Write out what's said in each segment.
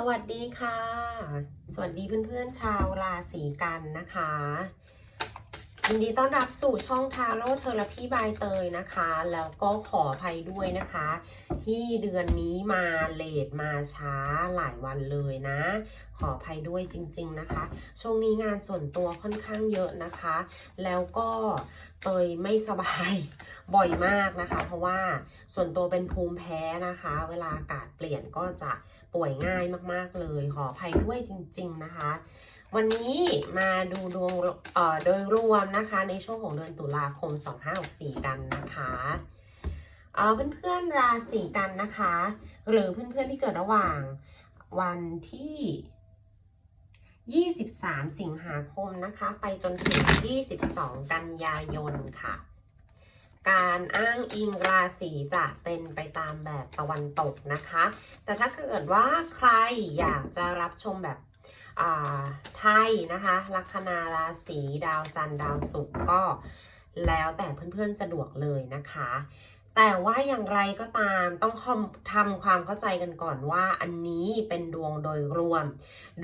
สวัสดีค่ะ สวัสดีเพื่อนๆชาวราศีกันนะคะยินดีต้อนรับสู่ช่องทาโร่เทอราพีบายเตยนะคะ แล้วก็ขออภัยด้วยนะคะ ที่เดือนนี้มาเลทมาช้าหลายวันเลยนะ ขออภัยด้วยจริง ๆนะคะ ช่วงนี้งานส่วนตัวค่อนข้างเยอะนะคะ แล้วก็เตยไม่สบายบ่อยมากนะคะ เพราะว่าส่วนตัวเป็นภูมิแพ้นะคะ เวลาอากาศเปลี่ยนก็จะ ป่วยง่ายมากๆเลย ขออภัยด้วยจริง ๆนะคะ วันนี้มาดูดวงโดยรวมนะคะในช่วงของเดือนตุลาคม 2564 กันนะคะเอ่อเพื่อนๆราศีกันนะคะ หรือเพื่อนๆที่เกิดระหว่างวันที่ 23 สิงหาคมนะคะ ไปจนถึง 22 กันยายนค่ะ การอ้างอิงราศีจะเป็นไปตามแบบตะวันตกนะคะ แต่ถ้าเกิดว่าใครอยากจะรับชมแบบไทยนะคะลัคนาราศีดาวจันทร์ดาวศุกร์ก็แล้วแต่เพื่อนๆสะดวกเลยนะคะ แต่ว่าอย่างไรก็ตามต้องทำความเข้าใจกันก่อนว่าอันนี้เป็นดวงโดยรวม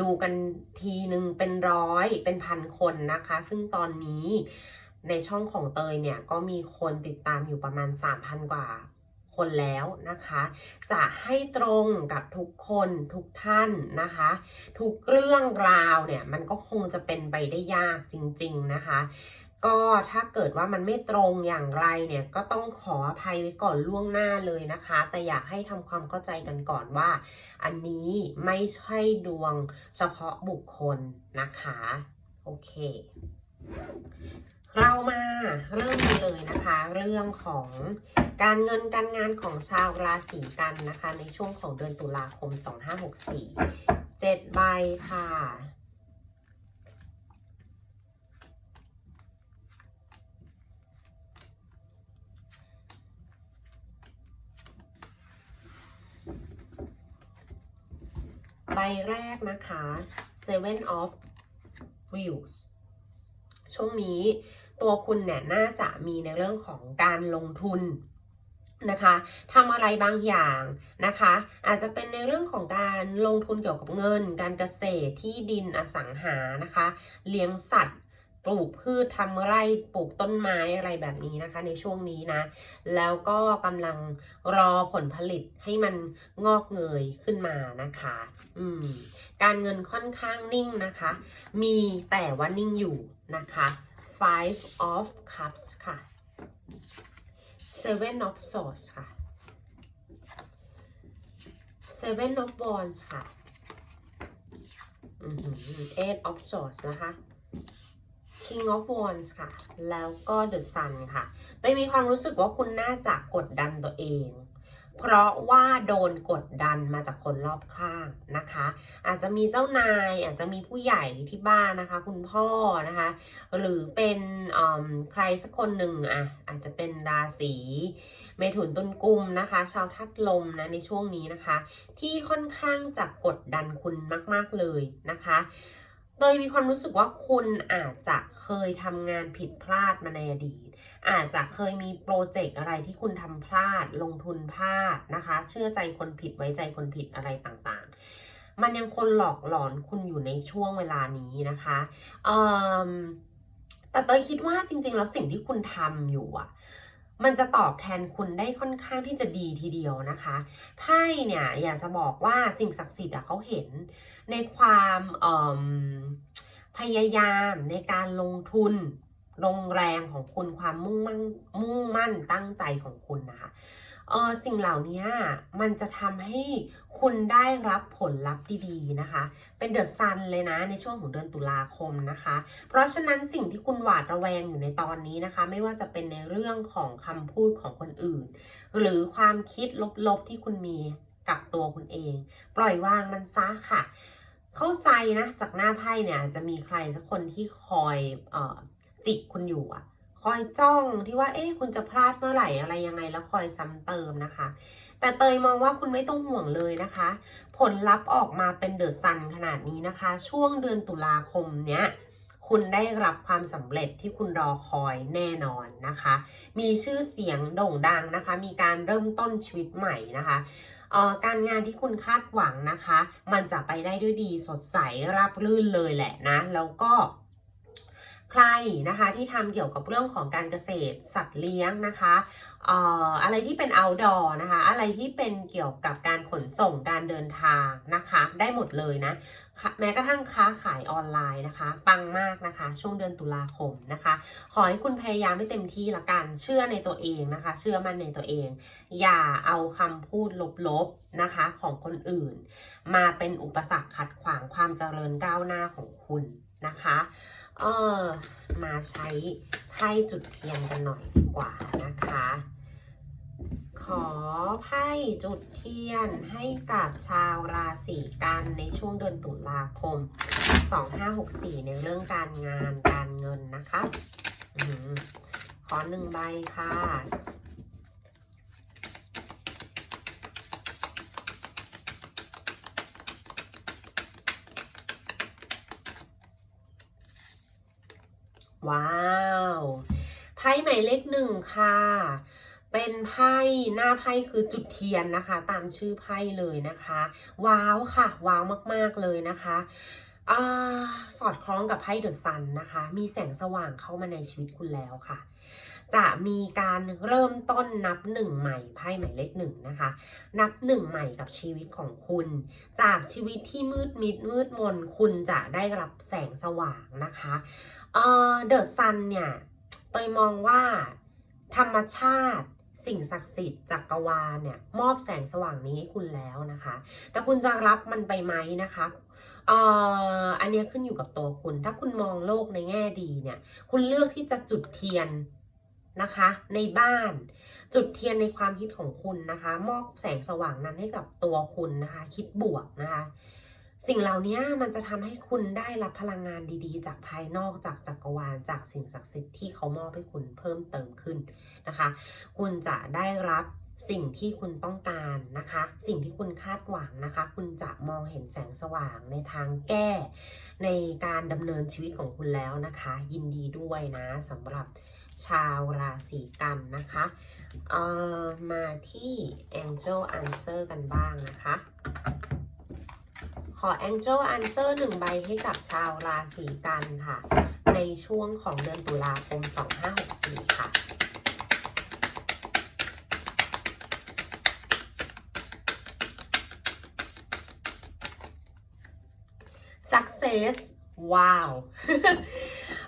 ดูกันทีหนึ่งเป็นร้อยเป็นพันคนนะคะ ซึ่งตอนนี้ ในช่องของเตยเนี่ยก็มีคนติดตามอยู่ประมาณ 3,000 กว่าคนแล้วนะคะ จะให้ตรงกับทุกคนทุกท่านนะคะ ทุกเรื่องราวเนี่ยมันก็คงจะเป็นไปได้ยากจริง ๆ นะคะก็ถ้าเกิดว่ามันไม่ตรงอย่างไรเนี่ยก็ต้องขออภัยไว้ก่อนล่วงหน้าเลยนะคะ แต่อยากให้ทำความเข้าใจกันก่อนว่า อันนี้ไม่ใช่ดวงเฉพาะบุคคลนะคะ โอเค เรามาเริ่มกันเลยนะคะ เรื่องของการเงินการงานของชาวราศีกันนะคะ ในช่วงของเดือนตุลาคม 2564 7ใบค่ะใบแรกนะคะ Seven of Wheels ช่วงนี้ ตัวคุณเนี่ยน่าจะมีในเรื่องของการลงทุนนะคะทำอะไรบางอย่างนะคะ อาจจะเป็นในเรื่องของการลงทุนเกี่ยวกับเงิน การเกษตรที่ดินอสังหานะคะ เลี้ยงสัตว์ปลูกพืชทำไร่ปลูกต้นไม้อะไรแบบนี้นะคะ ในช่วงนี้นะ แล้วก็กำลังรอผลผลิตให้มันงอกเงยขึ้นมานะคะ อืม การเงินค่อนข้างนิ่งนะคะ มีแต่ว่านิ่งอยู่นะคะ five of cups ค่ะ seven of swords ค่ะ seven of wands ค่ะ eight of swords นะคะ King of Wands ค่ะ แล้วก็ The Sun ค่ะเต้ยมีความรู้สึกว่าคุณน่าจะกดดันตัวเอง เพราะว่าโดนกดดันมาจากคนรอบข้างนะคะ อาจจะมีเจ้านายอาจจะมีผู้ใหญ่ที่บ้านนะคะ คุณพ่อนะคะ หรือเป็นใครสักคนหนึ่งอะอาจจะเป็นราศีเมถุนตุลกุมนะคะ ชาวทัดลมนะในช่วงนี้นะคะ ที่ค่อนข้างจะกดดันคุณมาก ๆเลยนะคะ โดยมีความรู้สึกว่าคุณอาจจะเคยทำงานผิดพลาดมาในอดีต อาจจะเคยมีโปรเจกต์อะไรที่คุณทำพลาด ลงทุนพลาดนะคะ เชื่อใจคนผิดไว้ใจคนผิดอะไรต่างๆ มันยังคนหลอกหลอนคุณอยู่ในช่วงเวลานี้นะคะแต่เตยคิดว่าจริง ๆ แล้วสิ่งที่คุณทำอยู่อะมันจะตอบแทนคุณได้ค่อนข้างที่จะดีทีเดียวนะคะ ไพ่เนี่ยอยากจะบอกว่าสิ่งศักดิ์สิทธิ์อะเขาเห็น ในความพยายามในการลงทุน ลงแรงของคุณความมุ่งมั่นมุ่งมั่นตั้งใจของคุณนะคะเออสิ่งเหล่านี้มันจะทำให้คุณได้รับผลลัพธ์ดีๆนะคะ เป็นเดอะซันเลยนะในช่วงของเดือนตุลาคมนะคะ เพราะฉะนั้นสิ่งที่คุณหวาดระแวงอยู่ในตอนนี้นะคะ ไม่ว่าจะเป็นในเรื่องของคำพูดของคนอื่น หรือความคิดลบๆที่คุณมี กับตัวคุณเอง ปล่อยวางมันซะค่ะ เข้าใจนะจากหน้าไพ่เนี่ยจะมีใครสักคนที่คอยเอ่อจิกคุณอยู่อะคอยจ้องที่ว่าเอ๊ะคุณจะพลาดเมื่อไหร่อะไรยังไงแล้วคอยซ้ำเติมนะคะ แต่เตยมองว่าคุณไม่ต้องห่วงเลยนะคะ ผลลัพธ์ออกมาเป็นเดอะซันขนาดนี้นะคะ ช่วงเดือนตุลาคมเนี้ยคุณได้รับความสำเร็จที่คุณรอคอยแน่นอนนะคะ มีชื่อเสียงโด่งดังนะคะ มีการเริ่มต้นชีวิตใหม่นะคะ การงานที่คุณคาดหวังนะคะ มันจะไปได้ด้วยดีสดใสราบรื่นเลยแหละนะ แล้วก็ ใครนะคะที่ทำเกี่ยวกับเรื่องของการเกษตรสัตว์เลี้ยงนะคะเอ่ออะไรที่เป็น outdoor นะคะ อะไรที่เป็นเกี่ยวกับการขนส่งการเดินทางนะคะ ได้หมดเลยนะค่ะแม้กระทั่งค้าขายออนไลน์นะคะ ปังมากนะคะ ช่วงเดือนตุลาคมนะคะ ขอให้คุณพยายามให้เต็มที่ละกัน เชื่อในตัวเองนะคะ เชื่อมั่นในตัวเอง อย่าเอาคำพูดลบๆนะคะของคนอื่น มาเป็นอุปสรรคขัดขวางความเจริญก้าวหน้าของคุณนะคะ เออ มาใช้ไพ่จุดเทียนกันหน่อยดีกว่านะคะ ขอไพ่จุดเทียนให้กับชาวราศีกันในช่วงเดือนตุลาคม 2564 ในเรื่องการงานการเงินนะคะอขอหนึ่งใบค่ะ ว้าวไพ่หมายเลขหนึ่งค่ะ เป็นไพ่หน้าไพ่คือจุดเทียนนะคะ ตามชื่อไพ่เลยนะคะ ว้าวค่ะ ว้าวมากๆเลยนะคะอาสอดคล้องกับไพ่เดอะซันนะคะ มีแสงสว่างเข้ามาในชีวิตคุณแล้วค่ะ จะมีการเริ่มต้นนับหนึ่งใหม่ไพ่หมายเลขหนึ่งนะคะ นับหนึ่งใหม่กับชีวิตของคุณ จากชีวิตที่มืดมิดมืดมนคุณจะได้รับแสงสว่างนะคะ เอ่อเดอะซันเนี่ยเตยมองว่า ธรรมชาติสิ่งศักดิ์สิทธิ์จักรวาลเนี่ยมอบแสงสว่างนี้ให้คุณแล้วนะคะ แต่คุณจะรับมันไปไหมนะคะเอ่ออันนี้ขึ้นอยู่กับตัวคุณ ถ้าคุณมองโลกในแง่ดีเนี่ย คุณเลือกที่จะจุดเทียนนะคะ ในบ้านจุดเทียนในความคิดของคุณนะคะ มอบแสงสว่างนั้นให้กับตัวคุณนะคะ คิดบวกนะคะ สิ่งเหล่านี้มันจะทำให้คุณได้รับพลังงานดีๆ จากภายนอกจากจักรวาลจากสิ่งศักดิ์สิทธิ์ที่เขามอบให้คุณเพิ่มเติมขึ้นนะคะ คุณจะได้รับสิ่งที่คุณต้องการนะคะ สิ่งที่คุณคาดหวังนะคะ คุณจะมองเห็นแสงสว่างในทางแก้ ในการดำเนินชีวิตของคุณแล้วนะคะ ยินดีด้วยนะสำหรับชาวราศีกันนะคะเอ่อมาที่ Angel Answer กันบ้างนะคะ อ Angel Answer หนึ่งใบให้กับชาวราศีกันค่ะ ในช่วงของเดือนตุลาคม 2564 ค่ะ success ว้าว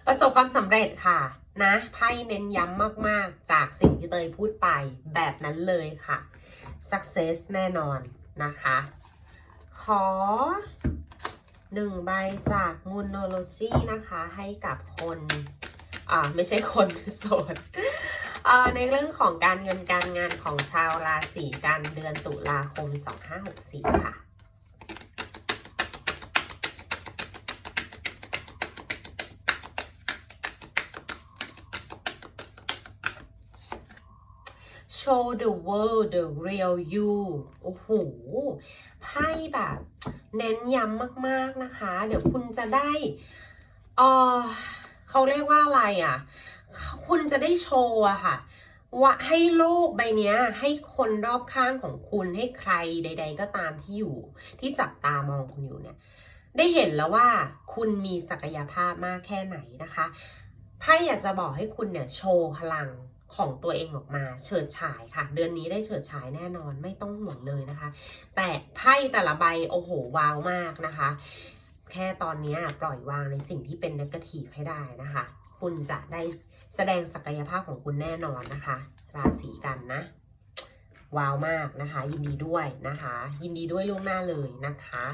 ประสบความสำเร็จค่ะนะไพ่เน้นย้ำมาก ๆ จากสิ่งที่เตยพูดไปแบบนั้นเลยค่ะ success แน่นอนนะคะ ขอหนึ่งใบจาก Moonology นะคะให้กับคนอ่าไม่ใช่คนโสดในเรื่องของการเงินการงานของชาวราศีกันเดือนตุลาคม 2564 ค่ะ show the world the real you โอ้โห ไพ่แบบเน้นย้ำมากๆนะคะ เดี๋ยวคุณจะได้เออเขาเรียกว่าอะไรอะ คุณจะได้โชว์อะค่ะว่าให้โลกใบนี้ให้คนรอบข้างของคุณให้ใครใด ๆ ก็ตามที่อยู่ ที่จับตามองคุณอยู่เนี่ยได้เห็นแล้วว่าคุณมีศักยภาพมากแค่ไหนนะคะไพ่อยากจะบอกให้คุณเนี่ยโชว์พลัง ของตัวเองออกมาเฉิดฉายค่ะ เดือนนี้ได้เฉิดฉายแน่นอนไม่ต้องห่วงเลยนะคะ แต่ไพ่แต่ละใบโอ้โหว้าวมากนะคะ แค่ตอนนี้ปล่อยวางในสิ่งที่เป็นนักทีฟให้ได้นะคะ คุณจะได้แสดงศักยภาพของคุณแน่นอนนะคะ ราศีกันนะว้าวมากนะคะ ยินดีด้วยนะคะ ยินดีด้วยล่วงหน้าเลยนะคะ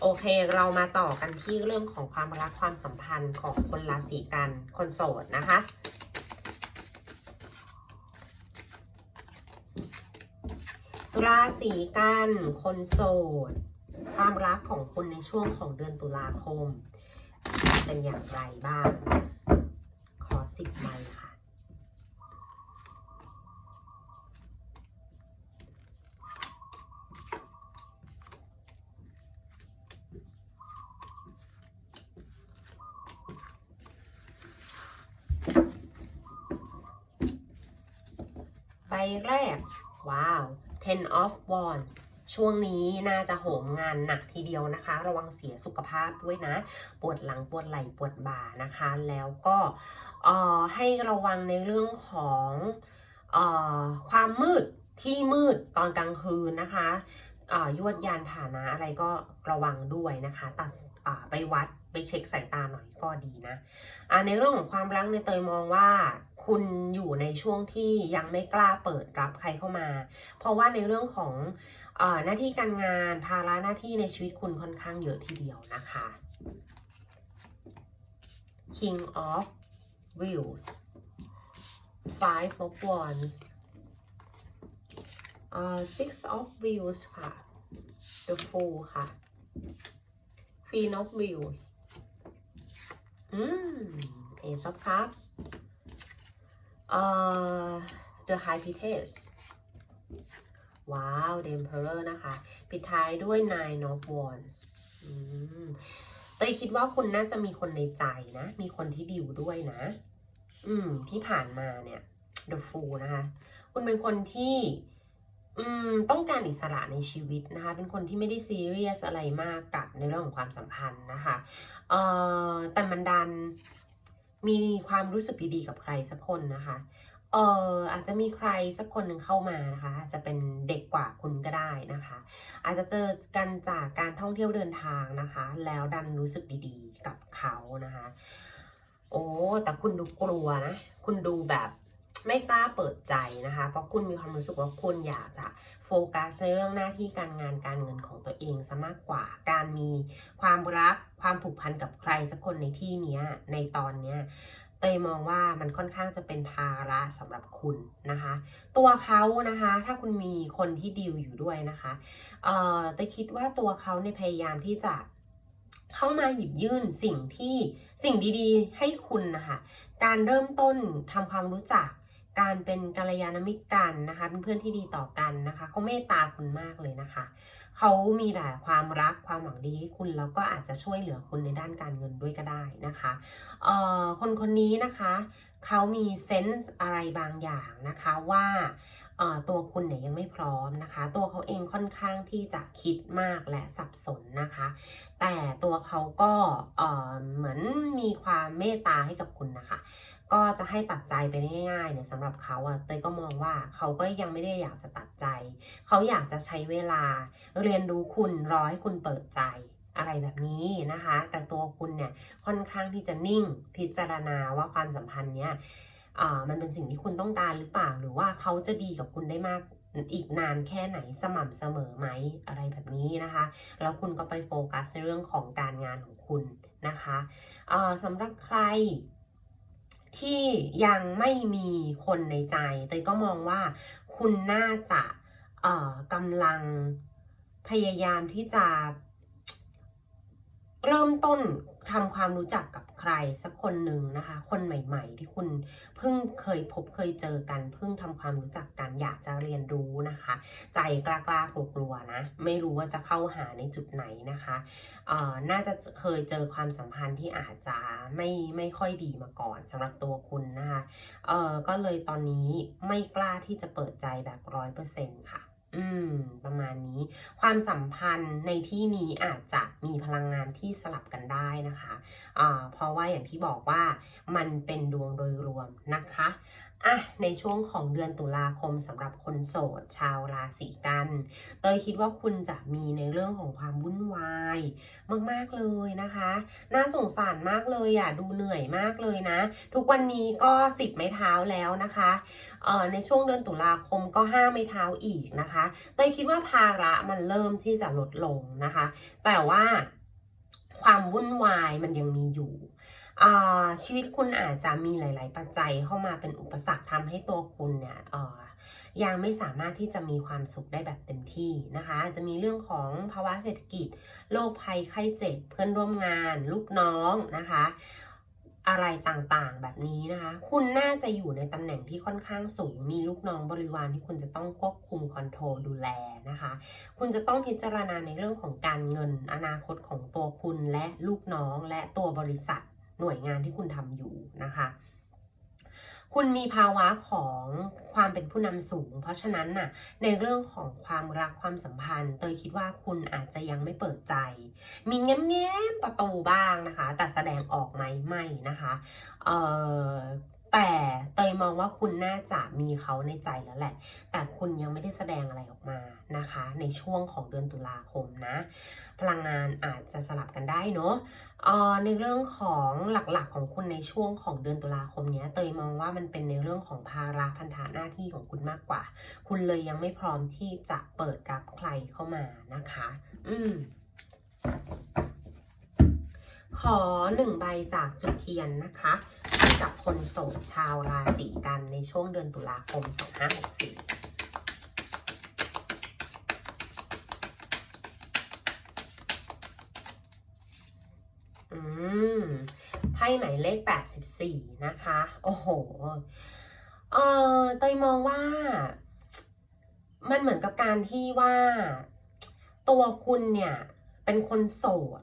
โอเค เรามาต่อกันที่เรื่องของความรักความสัมพันธ์ของคนราศีกัน คนโสดนะคะ ราศีกันคนโสด ความรักของคุณในช่วงของเดือนตุลาคม เป็นอย่างไรบ้าง ขอสิบใบค่ะ ใบแรก ว้าว ten of wands ช่วงนี้น่าจะโหมงานหนักทีเดียวนะคะ ระวังเสียสุขภาพด้วยนะ ปวดหลังปวดไหล่ปวดบ่านะคะ แล้วก็เอ่อให้ระวังในเรื่องของเอ่อความมืดที่มืดตอนกลางคืนนะคะอ่ายวดยานผ่านะอะไรก็ระวังด้วยนะคะ ตัดอ่ไปวัดไปเช็คสายตาหน่อยก็ดีนะอ่าในเรื่องของความรักในเตยมองว่า คุณอยู่ในช่วงที่ยังไม่กล้าเปิดรับใครเข้ามา เพราะว่าในเรื่องของอหน้าที่การงานภาระหน้าที่ในชีวิตคุณค่อนข้างเยอะทีเดียวนะคะ King of Wheels Five of Wands เอ่อ Six of Wheels ค่ะ The Fool ค่ะ Queen of Wheels อืม Ace of Cups เอ่อ The High Priestess ว้าว The Emperor นะคะ ปิดท้ายด้วย Nine of Wands เตยคิดว่าคุณน่าจะมีคนในใจนะ มีคนที่ดิวด้วยนะ อืม ที่ผ่านมาเนี่ย The Fool นะคะ คุณเป็นคนที่อืมต้องการอิสระในชีวิตนะคะ เป็นคนที่ไม่ได้ซีเรียสอะไรมากกับในเรื่องของความสัมพันธ์นะคะ เอ่อแต่มันดัน มีความรู้สึกดีๆกับใครสักคนนะคะเอออาจจะมีใครสักคนหนึ่งเข้ามานะคะอาจจะเป็นเด็กกว่าคุณก็ได้นะคะ อาจจะเจอกันจากการท่องเที่ยวเดินทางนะคะ แล้วดันรู้สึกดีๆกับเขานะคะ โอ้แต่คุณดูกลัวนะ คุณดูแบบ ไม่กล้าเปิดใจนะคะ เพราะคุณมีความรู้สึกว่าคุณอยากจะโฟกัสในเรื่องหน้าที่การงานการเงินของตัวเองซะมากกว่าการมีความรักความผูกพันกับใครสักคนในที่นี้ในตอนเนี้ยเตยมองว่ามันค่อนข้างจะเป็นภาระสำหรับคุณนะคะ ตัวเขานะคะถ้าคุณมีคนที่ดีลอยู่ด้วยนะคะเอ่อเตยคิดว่าตัวเขาเนี่ยพยายามที่จะเข้ามาหยิบยื่นสิ่งที่สิ่งดีๆ ให้คุณนะคะ การเริ่มต้นทำความรู้จัก การเป็นกัลยาณมิตรกันนะคะ เป็นเพื่อนที่ดีต่อกันนะคะเขาเมตตาคุณมากเลยนะคะเขามีแต่ความรักความหวังดีให้คุณแล้วก็อาจจะช่วยเหลือคุณในด้านการเงินด้วยก็ได้นะคะเอ่อคนคนนี้นะคะเขามีเซนส์อะไรบางอย่างนะคะว่าเอ่อตัวคุณเนี่ยยังไม่พร้อมนะคะ ตัวเขาเองค่อนข้างที่จะคิดมากและสับสนนะคะ แต่ตัวเขาก็เอ่อเหมือนมีความเมตตาให้กับคุณนะคะ ก็จะให้ตัดใจไปง่ายๆเนี่ยสำหรับเขาอะเตยก็มองว่าเขาก็ยังไม่ได้อยากจะตัดใจ เขาอยากจะใช้เวลา เรียนรู้คุณรอให้คุณเปิดใจอะไรแบบนี้นะคะ แต่ตัวคุณเนี่ยค่อนข้างที่จะนิ่งพิจารณาว่าความสัมพันธ์เนี้ยอ่ามันเป็นสิ่งที่คุณต้องการหรือเปล่า หรือว่าเขาจะดีกับคุณได้มากอีกนานแค่ไหนสม่ำเสมอไหมอะไรแบบนี้นะคะ แล้วคุณก็ไปโฟกัสในเรื่องของการงานของคุณนะคะสำหรับใคร ที่ยังไม่มีคนในใจเตยก็มองว่าคุณน่าจะเอ่อกำลังพยายามที่จะเริ่มต้น ทำความรู้จักกับใครสักคนหนึ่งนะคะ คนใหม่ ๆ ที่คุณเพิ่งเคยพบเคยเจอกัน เพิ่งทำความรู้จักกันอยากจะเรียนรู้นะคะ ใจกล้าๆกลัวๆนะ ไม่รู้ว่าจะเข้าหาในจุดไหนนะคะเอ่อน่าจะเคยเจอความสัมพันธ์ที่อาจจะไม่ไม่ค่อยดีมาก่อนสำหรับตัวคุณนะคะเอ่อก็เลยตอนนี้ไม่กล้าที่จะเปิดใจแบบร้อยเปอร์เซ็นต์ค่ะ อืม ประมาณนี้ ความสัมพันธ์ในที่นี้อาจจะมีพลังงานที่สลับกันได้นะคะอ่าเพราะว่าอย่างที่บอกว่ามันเป็นดวงโดยรวมนะคะ อะในช่วงของเดือนตุลาคมสำหรับคนโสด ชาวราศีกัน เตยคิดว่าคุณจะมีในเรื่องของความวุ่นวายมากๆเลยนะคะ น่าสงสารมากเลยอะดูเหนื่อยมากเลยนะ ทุกวันนี้ก็สิบไม้เท้าแล้วนะคะเอ่อในช่วงเดือนตุลาคมก็ห้าไม้เท้าอีกนะคะเตยคิดว่าภาระมันเริ่มที่จะลดลงนะคะ แต่ว่าความวุ่นวายมันยังมีอยู่ ชีวิตคุณอาจจะมีหลาย ๆ ปัจจัยเข้ามาเป็นอุปสรรคทำให้ตัวคุณเนี่ยยังไม่สามารถที่จะมีความสุขได้แบบเต็มที่นะคะจะมีเรื่องของภาวะเศรษฐกิจโรคภัยไข้เจ็บเพื่อนร่วมงาน ลูกน้องนะคะอะไรต่างๆแบบนี้นะคะ คุณน่าจะอยู่ในตำแหน่งที่ค่อนข้างสูง มีลูกน้องบริวารที่คุณจะต้องควบคุมคอนโทรลดูแลนะคะ คุณจะต้องพิจารณาในเรื่องของการเงินอนาคตของตัวคุณและลูกน้องและตัวบริษัท หน่วยงานที่คุณทำอยู่นะคะ คุณมีภาวะของความเป็นผู้นำสูง เพราะฉะนั้นน่ะในเรื่องของความรักความสัมพันธ์ เตยคิดว่าคุณอาจจะยังไม่เปิดใจ มีแง้มๆประตูบ้างนะคะ แต่แสดงออกไหมไม่นะคะเอ่อ แต่เตยมองว่าคุณน่าจะมีเขาในใจแล้วแหละ แต่คุณยังไม่ได้แสดงอะไรออกมานะคะ ในช่วงของเดือนตุลาคมนะ พลังงานอาจจะสลับกันได้เนาะในเรื่องของหลักๆของคุณในช่วงของเดือนตุลาคมเนี้ยเตยมองว่ามันเป็นในเรื่องของภาระพันธะหน้าที่ของคุณมากกว่า คุณเลยยังไม่พร้อมที่จะเปิดรับใครเข้ามานะคะ อืมขอหนึ่งใบจากจุดเทียนนะคะ กับคนโสดชาวราศีกันในช่วงเดือนตุลาคม 2564อืมไพ่หมายเลข 84 นะคะ โอ้โห เออเตยมองว่า มันเหมือนกับการที่ว่า ตัวคุณเนี่ย เป็นคนโสด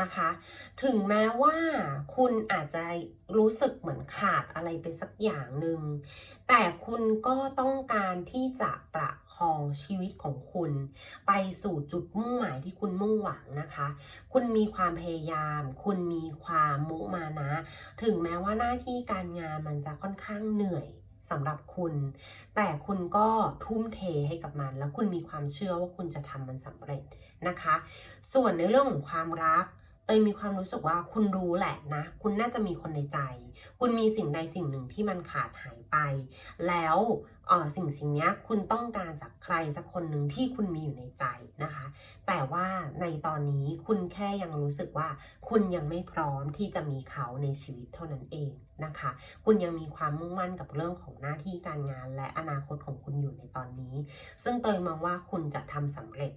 นะคะ ถึงแม้ว่าคุณอาจจะรู้สึกเหมือนขาดอะไรไปสักอย่างหนึ่ง แต่คุณก็ต้องการที่จะประคองชีวิตของคุณ ไปสู่จุดมุ่งหมายที่คุณมุ่งหวังนะคะ คุณมีความพยายาม คุณมีความมุมานะ ถึงแม้ว่าหน้าที่การงานมันจะค่อนข้างเหนื่อยสำหรับคุณ แต่คุณก็ทุ่มเทให้กับมัน แล้วคุณมีความเชื่อว่าคุณจะทำมันสำเร็จนะคะ ส่วนในเรื่องของความรัก ยมีความรู้สึกว่าคุณรู้แหละนะ คุณน่าจะมีคนในใจ คุณมีสิ่งใดสิ่งหนึ่งที่มันขาดหายไป แล้วสิ่งสิ่งนี้คุณต้องการจากใครสักคนหนึ่งที่คุณมีอยู่ในใจนะคะ แต่ว่าในตอนนี้คุณแค่ยังรู้สึกว่า คุณยังไม่พร้อมที่จะมีเขาในชีวิตเท่านั้นเองนะคะ คุณยังมีความมุ่งมั่นกับเรื่องของหน้าที่การงาน และอนาคตของคุณอยู่ในตอนนี้ ซึ่งเตยมองว่าคุณจะทำสำเร็จ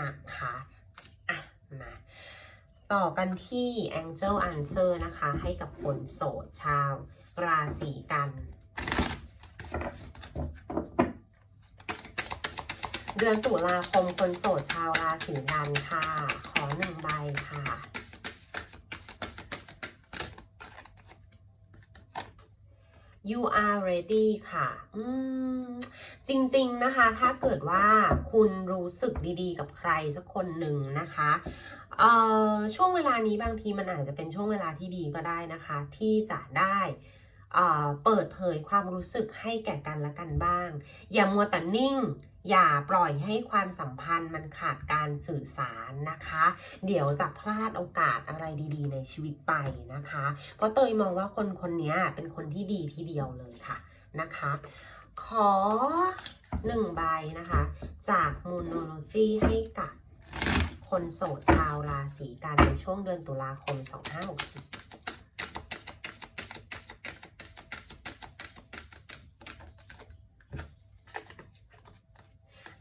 นะคะอะมา ต่อกันที่ Angel Answer นะคะ ให้กับคนโสดชาว ราศีกัน เดือนตุลาคมคนโสดชาวราศีกันค่ะ ขอหนึ่งใบค่ะ you are ready ค่ะ อืม จริงๆนะคะ ถ้าเกิดว่าคุณรู้สึกดีๆ กับใครสักคนหนึ่งนะคะ ช่วงเวลานี้บางทีมันอาจจะเป็นช่วงเวลาที่ดีก็ได้นะคะ ที่จะได้เเปิดเผยความรู้สึกให้แก่กันและกันบ้าง อย่ามัวแต่นิ่ง อย่าปล่อยให้ความสัมพันธ์มันขาดการสื่อสารนะคะ เดี๋ยวจะพลาดโอกาสอะไรดีๆ ในชีวิตไปนะคะ เพราะเตยมองว่าคนคนนี้เป็นคนที่ดีทีเดียวเลยค่ะนะคะ ขอหนึ่งใบนะคะ จากมูนโนโลจีให้กับ คนโสดชาวราศีกันในช่วงเดือนตุลาคม 2564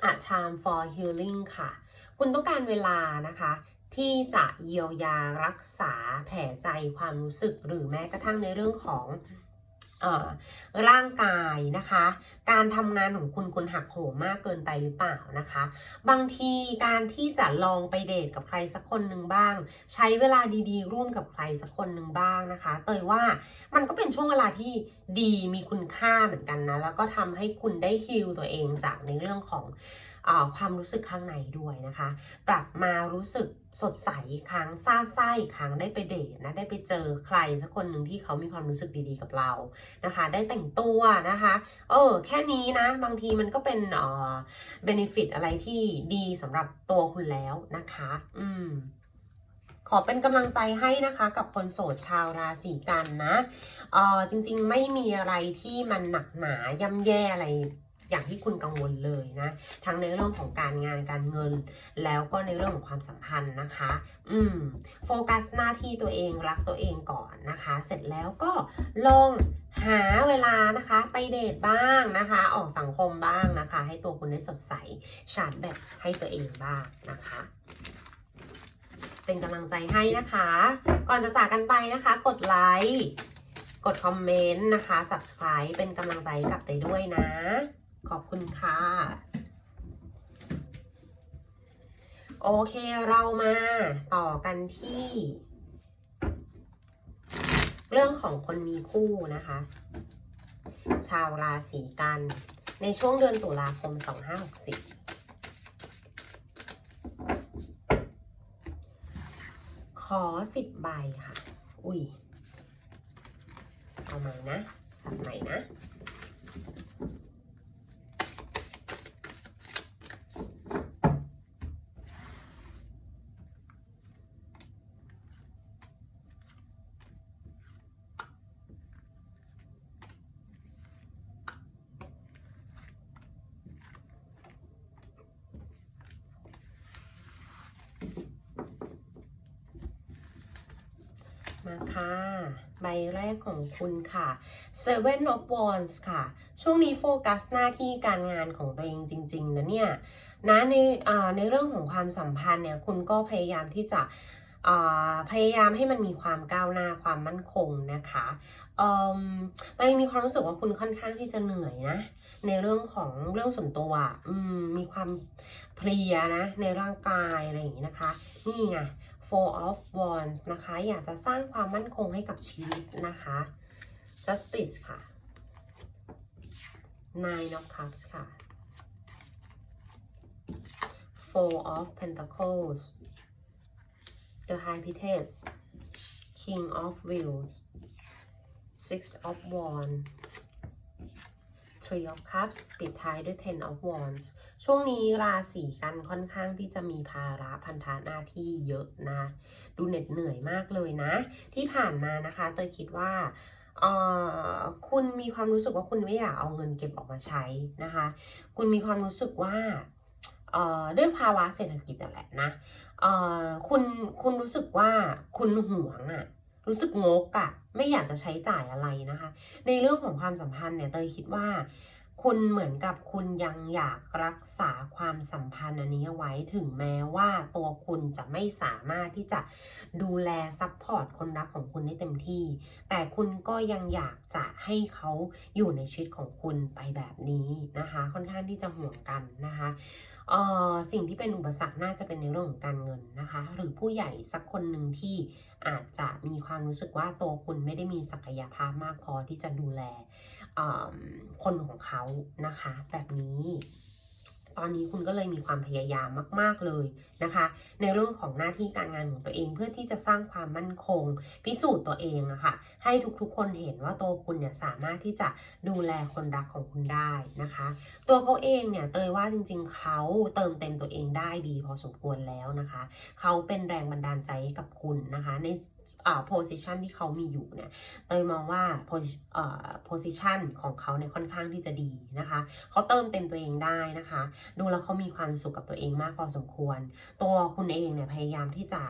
A time for healing ค่ะ คุณต้องการเวลานะคะ ที่จะเยียวยารักษาแผลใจความรู้สึกหรือแม้กระทั่งในเรื่องของ ร่างกายนะคะ การทำงานของคุณคุณหักโหมมากเกินไปหรือเปล่านะคะ บางทีการที่จะลองไปเดทกับใครสักคนหนึ่งบ้าง ใช้เวลาดีๆ ร่วมกับใครสักคนหนึ่งบ้างนะคะ เตยว่ามันก็เป็นช่วงเวลาที่ดีมีคุณค่าเหมือนกันนะ แล้วก็ทำให้คุณได้ฮิลตัวเองจากในเรื่องของ ความรู้สึกข้างในด้วยนะคะ กลับมารู้สึกสดใสครั้งซาบซ่าอีกครั้งได้ไปเดทนะได้ไปเจอใครสักคนหนึ่งที่เขามีความรู้สึกดีๆกับเรานะคะ ได้แต่งตัวนะคะ เออแค่นี้นะ บางทีมันก็เป็นเอ่อเบนฟิตอะไรที่ดีสำหรับตัวคุณแล้วนะคะ อืมขอเป็นกำลังใจให้นะคะกับคนโสดชาวราศีกันนะเออจริงๆไม่มีอะไรที่มันหนักหนาย่ำแย่อะไร อย่างที่คุณกังวลเลยนะทั้งในเรื่องของการงานการเงิน แล้วก็ในเรื่องของความสัมพันธ์นะคะ อืมโฟกัสหน้าที่ตัวเองรักตัวเองก่อนนะคะ เสร็จแล้วก็ลองหาเวลานะคะไปเดทบ้างนะคะ ออกสังคมบ้างนะคะ ให้ตัวคุณได้สดใสชาร์จแบตให้ตัวเองบ้างนะคะเป็นกำลังใจให้นะคะ ก่อนจะจากกันไปนะคะ กดไลค์กดคอมเมนต์นะคะ subscribe เป็นกำลังใจกับเตยด้วยนะ ขอบคุณค่ะ โอเคเรามาต่อกันที่ เรื่องของคนมีคู่นะคะ ชาวราศีกัน ในช่วงเดือนตุลาคม 2564ขอ10ใบค่ะ อุ้ย เอาใหม่นะ สับใหม่นะ มาค่ะ ใบแรกของ คุณค่ะ Seven of Wands ค่ะ ช่วงนี้โฟกัสหน้าที่การงานของตัวเองจริงๆนะเนี่ยนะในในเรื่องของความสัมพันธ์เนี่ยคุณก็พยายามที่จะพยายามให้มันมีความก้าวหน้าความมั่นคงนะคะเอ่มแต่ยังมีความรู้สึกว่าคุณค่อนข้างที่จะเหนื่อยนะ ในเรื่องของเรื่องส่วนตัวมมีความเพลียนะ ในร่างกายอะไรอย่างนี้นะคะ นี่ไง Four of Wands นะคะ อยากจะสร้างความมั่นคงให้กับชีวิตนะคะ Justice ค่ะ Nine of Cups ค่ะ Four of Pentacles The High Priestess King of Wheels Six of Wands Three of Cups ปิดท้ายด้วย Ten of Wands ช่วงนี้ราศีกันค่อนข้างที่จะมีภาระพันธะหน้าที่เยอะนะ ดูเหน็ดเหนื่อยมากเลยนะ ที่ผ่านมานะคะเตยคิดว่า คุณมีความรู้สึกว่าคุณไม่อยากเอาเงินเก็บออกมาใช้นะคะ คุณมีความรู้สึกว่าด้วยภาวะเศรษฐกิจนั่นแหละนะคุณคุณรู้สึกว่าคุณหวงอะรู้สึกงกอะไม่อยากจะใช้จ่ายอะไรนะคะ ในเรื่องของความสัมพันธ์เนี่ยเตยคิดว่า คุณเหมือนกับคุณยังอยากรักษาความสัมพันธ์อันนี้ไว้ถึงแม้ว่าตัวคุณจะไม่สามารถที่จะดูแลซัพพอร์ตคนรักของคุณได้เต็มที่ แต่คุณก็ยังอยากจะให้เขาอยู่ในชีวิตของคุณไปแบบนี้นะคะ ค่อนข้างที่จะห่วงกันนะคะออสิ่งที่เป็นอุปสรรคน่าจะเป็นในเรื่องของการเงินนะคะ หรือผู้ใหญ่สักคนหนึ่งที่อาจจะมีความรู้สึกว่าตัวคุณไม่ได้มีศักยภาพมากพอที่จะดูแล คนของเขานะคะ แบบนี้ ตอนนี้คุณก็เลยมีความพยายามมาก ๆเลยนะคะ ในเรื่องของหน้าที่การงานของตัวเองเพื่อที่จะสร้างความมั่นคง พิสูจน์ตัวเองอะคะ่ะให้ทุกๆ คนเห็นว่าตัวคุณเนี่ยสามารถที่จะดูแลคนรักของคุณได้นะคะ ตัวเขาเองเนี่ยเตยว่าจริงๆเขาเติมเต็มตัวเองได้ดีพอสมควรแล้วนะคะ เขาเป็นแรงบันดาลใจกับคุณนะคะใน อ่า position ที่เขามีอยู่เนี่ยเตยมองว่า position ของเขาเนี่ยค่อนข้างที่จะดีนะคะเขาเติมเต็มตัวเองได้นะคะ ดูแล้วเขามีความสุขกับตัวเองมากพอสมควร ตัวคุณเองเนี่ยพยายามที่จะ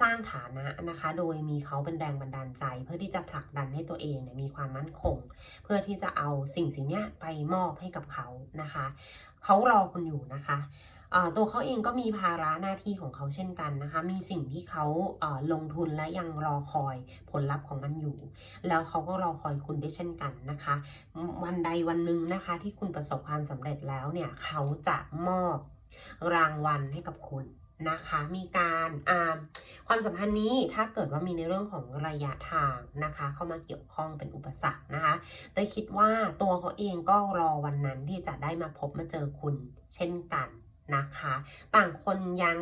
สร้างฐานะนะคะ โดยมีเขาเป็นแรงบันดาลใจ เพื่อที่จะผลักดันให้ตัวเองเนี่ยมีความมั่นคง เพื่อที่จะเอาสิ่งสิ่งนี้ไปมอบให้กับเขานะคะ เขารอคุณอยู่นะคะ ตัวเขาเองก็มีภาระหน้าที่ของเขาเช่นกันนะคะ มีสิ่งที่เขาลงทุนและยังรอคอยผลลัพธ์ของมันอยู่ แล้วเขาก็รอคอยคุณได้เช่นกันนะคะ วันใดวันหนึ่งนะคะที่คุณประสบความสำเร็จแล้วเนี่ยเขาจะมอบรางวัลให้กับคุณนะคะ มีการความสัมพันธ์นี้ถ้าเกิดว่ามีในเรื่องของระยะทางนะคะ เข้ามาเกี่ยวข้องเป็นอุปสรรคนะคะแต่คิดว่าตัวเขาเองก็รอวันนั้นที่จะได้มาพบมาเจอคุณเช่นกัน นะคะ ต่างคนยัง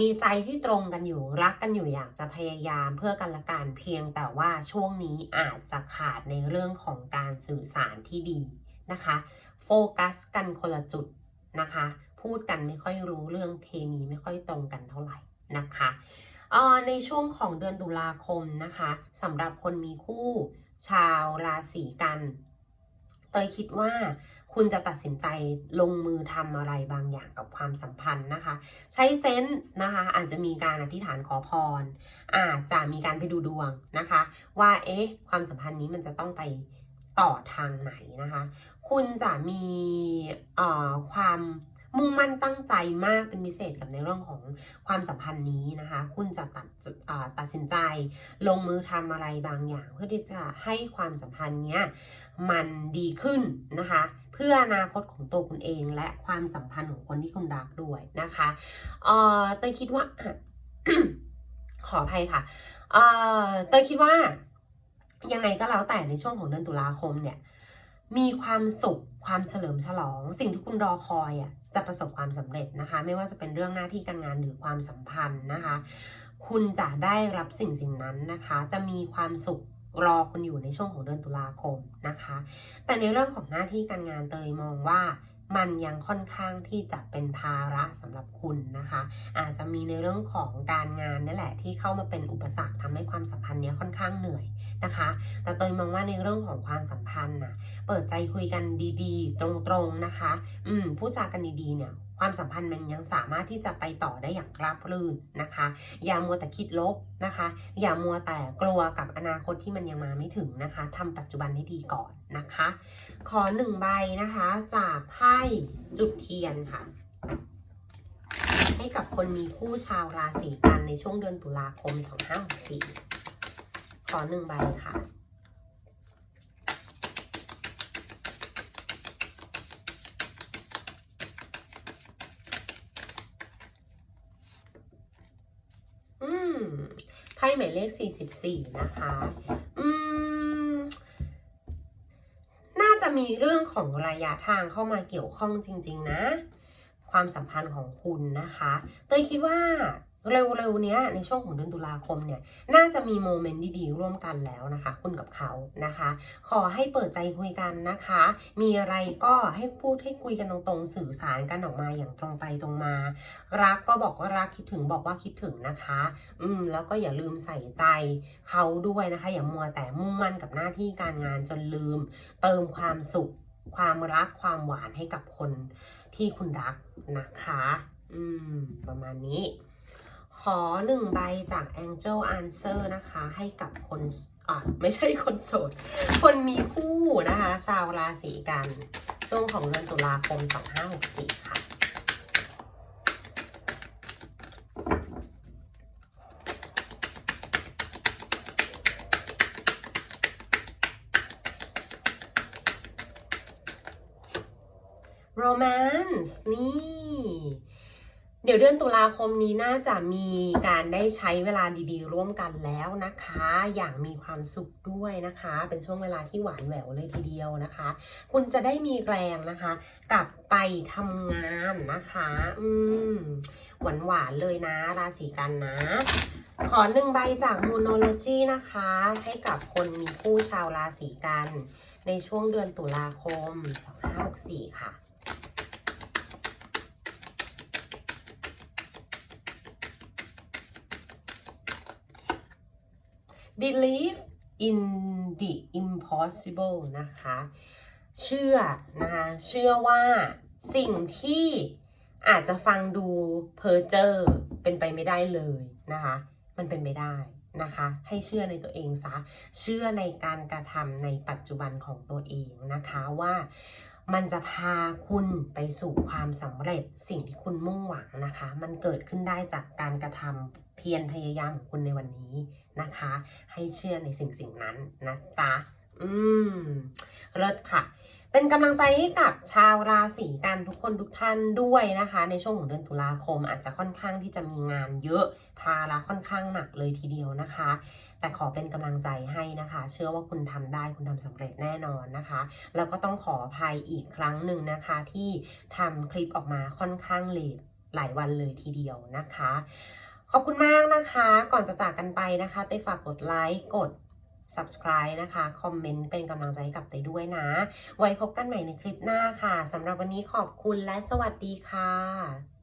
มีใจที่ตรงกันอยู่รักกันอยู่อยากจะพยายามเพื่อกันละกันเพียงแต่ว่าช่วงนี้อาจจะขาดในเรื่องของการสื่อสารที่ดีนะคะ โฟกัสกันคนละจุดนะคะ พูดกันไม่ค่อยรู้เรื่องเคมีไม่ค่อยตรงกันเท่าไหร่นะคะในช่วงของเดือนตุลาคมนะคะสำหรับคนมีคู่ชาวราศีกันเตยคิดว่า คุณจะตัดสินใจลงมือทำอะไรบางอย่างกับความสัมพันธ์นะคะ ใช้เซนส์นะคะ อาจจะมีการอธิษฐานขอพร อาจจะมีการไปดูดวงนะคะ ว่าเอ๊ะความสัมพันธ์นี้มันจะต้องไปต่อทางไหนนะคะ คุณจะมีความ มุ่งมั่นตั้งใจมากเป็นพิเศษกับในเรื่องของความสัมพันธ์นี้นะคะ คุณจะตัดตัดสินใจ ลงมือทำอะไรบางอย่าง เพื่อที่จะให้ความสัมพันธ์เนี้ยมันดีขึ้นนะคะ เพื่ออนาคตของตัวคุณเองและความสัมพันธ์ของคนที่คุณรักด้วยนะคะเออเตยคิดว่าขออภัยค่ะเออเตยคิดว่ายังไงก็แล้วแต่ในช่วงของเดือนตุลาคมเนี่ยมีความสุขความเฉลิมฉลอง สิ่งที่คุณรอคอยอะ จะประสบความสำเร็จนะคะ ไม่ว่าจะเป็นเรื่องหน้าที่การงานหรือความสัมพันธ์นะคะ คุณจะได้รับสิ่งสิ่งนั้นนะคะ จะมีความสุขรอคุณอยู่ในช่วงของเดือนตุลาคมนะคะ แต่ในเรื่องของหน้าที่การงานเตยมองว่ามันยังค่อนข้างที่จะเป็นภาระสำหรับคุณนะคะ อาจจะมีในเรื่องของการงานนี่แหละที่เข้ามาเป็นอุปสรรคทำให้ความสัมพันธ์นี้ค่อนข้างเหนื่อย นะคะ แต่เตยมองว่าในเรื่องของความสัมพันธ์น่ะเปิดใจคุยกันดีๆ ตรงๆนะคะ อืมพูดจากันดีๆเนี่ยความสัมพันธ์มันยังสามารถที่จะไปต่อได้อย่างราบรื่นนะคะ อย่ามัวแต่คิดลบนะคะ อย่ามัวแต่กลัวกับอนาคตที่มันยังมาไม่ถึงนะคะทำปัจจุบันให้ดีก่อนนะคะ ขอหนึ่งใบนะคะ จากไพ่จุดเทียนค่ะ ให้กับคนมีคู่ชาวราศีกันในช่วงเดือนตุลาคม 2564 ขอหนึ่งใบค่ะ อืม ไพ่หมายเลข 44 นะคะ อืม น่าจะมีเรื่องของระยะทางเข้ามาเกี่ยวข้องจริง ๆ นะ ความสัมพันธ์ของคุณนะคะ เตยคิดว่า เร็วๆเนี้ยในช่วงของเดือนตุลาคมเนี่ยน่าจะมีโมเมนต์ดีๆ ร่วมกันแล้วนะคะ คุณกับเขานะคะ ขอให้เปิดใจคุยกันนะคะ มีอะไรก็ให้พูดให้คุยกันตรงๆ สื่อสารกันออกมาอย่างตรงไปตรงมา รักก็บอกว่ารักคิดถึงบอกว่าคิดถึงนะคะ อืมแล้วก็อย่าลืมใส่ใจเขาด้วยนะคะ อย่ามัวแต่มุ่งมั่นกับหน้าที่การงานจนลืม เติมความสุข ความรักความหวานให้กับคนที่คุณรักนะคะ อืม ประมาณนี้ ขอหนึ่งใบจาก Angel Answer นะคะ ให้กับคนอะไม่ใช่คนโสด คนมีคู่นะคะ ชาวราศีกัน ช่วงของเดือนตุลาคม 2564 ค่ะ romance นี่ เดี๋ยวเดือนตุลาคมนี้น่าจะมีการได้ใช้เวลาดีๆ ร่วมกันแล้วนะคะ อย่างมีความสุขด้วยนะคะ เป็นช่วงเวลาที่หวานแหววเลยทีเดียวนะคะ คุณจะได้มีแรงนะคะ กลับไปทำงานนะคะ อืมหวานหวานๆเลยนะ ราศีกันนะ ขอหนึ่งใบจากมูโนโลจีนะคะ ให้กับคนมีคู่ชาวราศีกัน ในช่วงเดือนตุลาคม 2564 ค่ะ believe in the impossible นะคะ เชื่อนะคะ เชื่อว่าสิ่งที่อาจจะฟังดูเพอเจอร์เป็นไปไม่ได้เลยนะคะ มันเป็นไม่ได้นะคะ ให้เชื่อในตัวเองซะ เชื่อในการกระทำในปัจจุบันของตัวเองนะคะว่ามันจะพาคุณไปสู่ความสำเร็จสิ่งที่คุณมุ่งหวังนะคะ มันเกิดขึ้นได้จากการกระทำเพียรพยายามของคุณในวันนี้ นะคะ ให้เชื่อในสิ่งสิ่งนั้นนะจ๊ะ อืมเลิศค่ะ เป็นกำลังใจให้กับชาวราศีกันทุกคนทุกท่านด้วยนะคะ ในช่วงของเดือนตุลาคมอาจจะค่อนข้างที่จะมีงานเยอะภาระค่อนข้างหนักเลยทีเดียวนะคะ แต่ขอเป็นกำลังใจให้นะคะ เชื่อว่าคุณทำได้คุณทำสำเร็จแน่นอนนะคะ แล้วก็ต้องขออภัยอีกครั้งหนึ่งนะคะที่ทำคลิปออกมาค่อนข้างเลทหลายวันเลยทีเดียวนะคะ ขอบคุณมากนะคะ ก่อนจะจากกันไปนะคะเต้ฝากกดไลค์กด subscribe นะคะ คอมเมนต์เป็นกำลังใจให้กับเต้ด้วยนะ ไว้พบกันใหม่ในคลิปหน้าค่ะสำหรับวันนี้ขอบคุณและสวัสดีค่ะ